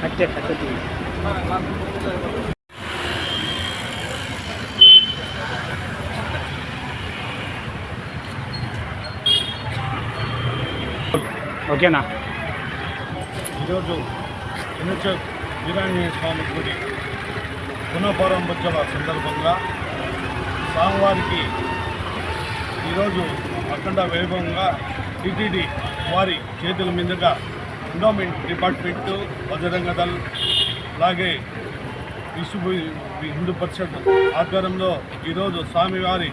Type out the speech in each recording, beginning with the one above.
కట్టే కట్టే ఓకేనా? ఈరోజు వీరాంజనేయ స్వామి గుడి పునఃప్రారంభోత్సవ సందర్భంగా స్వామివారికి ఈరోజు అఖండ వైభవంగా టీటీడీ వారి చేతుల మీదుగా ఎండోమెంట్ డిపార్ట్మెంటు బజరంగ దళ్ అలాగే విశ్వ హిందూ పరిషత్ ఆధ్వర్యంలో ఈరోజు స్వామివారి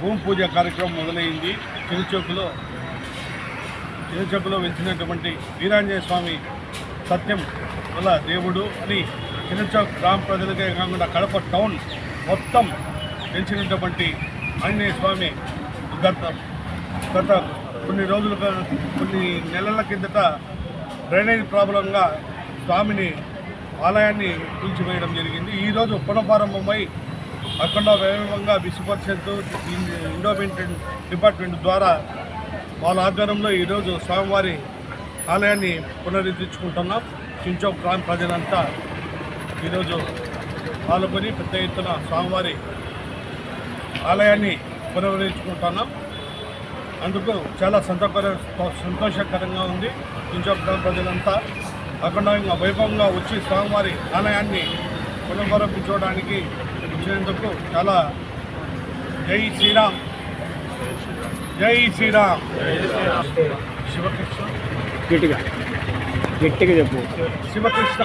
భూమి పూజ కార్యక్రమం మొదలైంది. చిరుచౌకులో చిరుచౌకులో వెలిసినటువంటి వీరాంజనేయ స్వామి సత్యం వల్ల దేవుడు అని చిరుచౌక్ గ్రామ ప్రజలకే కాకుండా కడప టౌన్ మొత్తం తెలిసినటువంటి ఆంజనేయ స్వామి గత గత కొన్ని రోజుల కొన్ని నెలల కిందట డ్రైనేజ్ ప్రాబ్లంగా స్వామిని ఆలయాన్ని కూల్చివేయడం జరిగింది. ఈరోజు పునఃప్రారంభమై అక్కడ వైభవంగా విశ్వపరిషత్తు ఇండోమెంట్ డిపార్ట్మెంట్ ద్వారా వాళ్ళ ఆధ్వర్యంలో ఈరోజు స్వామివారి ఆలయాన్ని పునరుద్ధరించుకుంటున్నాం. చించోక్ ప్రాంత ప్రజలంతా ఈరోజు పాల్గొని పెద్ద ఎత్తున స్వామివారి ఆలయాన్ని పునరుద్ధరించుకుంటున్నాం. అందుకు చాలా సంతోషకర సంతోషకరంగా ఉంది చించోక్ ప్రాంత ప్రజలంతా. అఖండంగా వైభవంగా వచ్చి స్వామివారి ఆలయాన్ని పునఃప్రారంభించడానికి వచ్చినందుకు చాలా జై శ్రీరామ్. జై శ్రీరామ్. శివకృష్ణ గట్టిగా. గట్టిగా చెప్పు. శివకృష్ణ.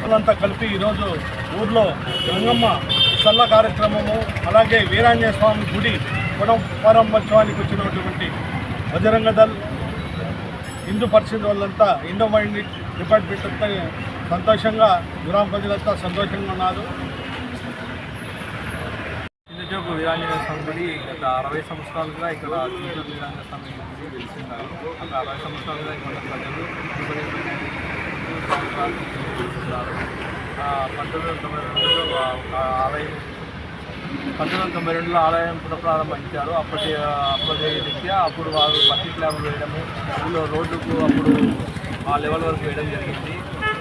వాళ్ళంతా కలిపి ఈరోజు ఊర్లో గంగమ్మ చల్ల కార్యక్రమము అలాగే వీరాంజనేయ స్వామి గుడి పునఃప్రారంభోత్సవానికి వచ్చినటువంటి బజరంగ దళ్ హిందూ పరిషత్ వాళ్ళంతా ఇండో మైండ్ డిపార్ట్మెంట్ అంతా సంతోషంగా గ్రామ ప్రజలంతా సంతోషంగా ఉన్నారు. చిత్తూరు వీరాంజనేయ స్వామి గుడి గత అరవై సంవత్సరాలుగా ఇక్కడ చిత్తూరు వీరాంజనేయ స్వామి గుడి వెలిసిన్నారు గత అరవై సంవత్సరాలుగా ఇక్కడ ప్రజలు సంవత్సరాలు పంతొమ్మిది వందల తొంభై రెండులో ఆలయం పంతొమ్మిది వందల తొంభై రెండులో ఆలయం పునఃప్రారంభించారు అప్పటి అప్పటి రీత్యా అప్పుడు వారు మట్టి స్లాబ్లు వేయడము ఊళ్ళో రోడ్డుకు అప్పుడు ఆ లెవెల్ వరకు వేయడం జరిగింది.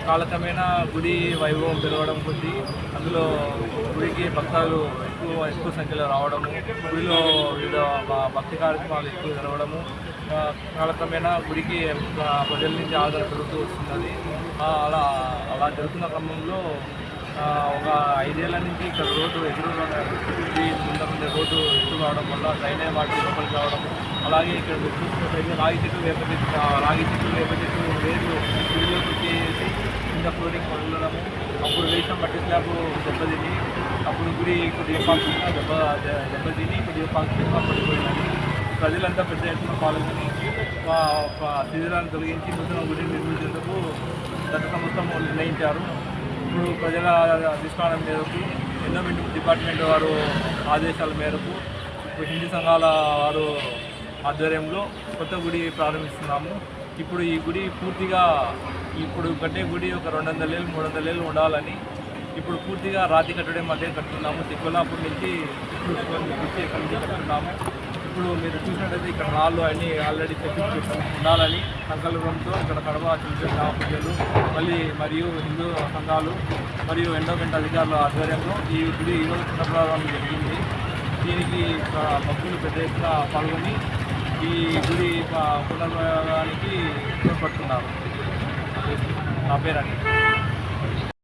కాలక్రమేణా గుడి వైభవం పెరగడం కొద్దీ అందులో గుడికి భక్తాలు ఎక్కువ ఎక్కువ సంఖ్యలో రావడము గుడిలో వివిధ భక్తి కార్యక్రమాలు ఎక్కువ జరగడము కాలక్రమేణా గుడికి ప్రజల నుంచి ఆదరణ పెరుగుతూ వస్తున్నది. అలా అలా జరుగుతున్న క్రమంలో ఒక ఐదేళ్ళ నుంచి ఇక్కడ రోడ్డు ఎదురు రోడ్డు ఎత్తు కావడం వల్ల డ్రైనేజ్ వాటి లోపలికి రావడం అలాగే ఇక్కడ మీరు చూసినట్లయితే రాగి చెట్లు వేప చెట్టు రాగి చెట్టు వేప చెట్టు వేరు గుడిలోకి చేసి కింద ఫ్లోరింగ్ వదలడము అప్పుడు వేసిన మట్టి స్లాబ్ దెబ్బతిని అప్పుడు గుడి కొద్దిగా పాక్షికంగా దెబ్బ దెబ్బతిని కొద్దిగా పాక్షికంగా పడిపోయినది. ప్రజలంతా పెద్ద ఎత్తున పాల్గొని శిథిరాన్ని తొలగించి నూతన గుడిని నిర్మించేందుకు గత సంవత్సరం నిర్ణయించారు. ఇప్పుడు ప్రజల అధిష్టానం మేరకు ఎన్విరాన్మెంట్ డిపార్ట్మెంట్ వారు ఆదేశాల మేరకు ఇప్పుడు హిందూ సంఘాల వారు ఆధ్వర్యంలో కొత్త గుడి ప్రారంభిస్తున్నాము. ఇప్పుడు ఈ గుడి పూర్తిగా ఇప్పుడు కట్టే గుడి ఒక రెండు వందల ఏళ్ళు మూడు వందల ఏళ్ళు ఉండాలని ఇప్పుడు పూర్తిగా రాతి కట్టడం మధ్య కట్టున్నాము తిక్కులాపూర్ నుంచి ఇక్కడ నుంచి కట్టున్నాము ఇప్పుడు మీరు చూసినట్టయితే ఇక్కడ రాళ్ళు అన్నీ ఆల్రెడీ తెప్పించి ఉండాలని సంకల్పంతో ఇక్కడ కడప చిన్న పూజలు మళ్ళీ మరియు హిందూ సంఘాలు మరియు ఎండోమెంట్ అధికారుల ఆధ్వర్యంలో ఈ గుడి ఈరోజు పునఃప్రారంభం జరిగింది. దీనికి భక్తులు పెద్ద ఎత్తున పాల్గొని ఈ గుడి ఆ, పునర్భాగానికి తోడ్పడుతున్నారు నా పేరండి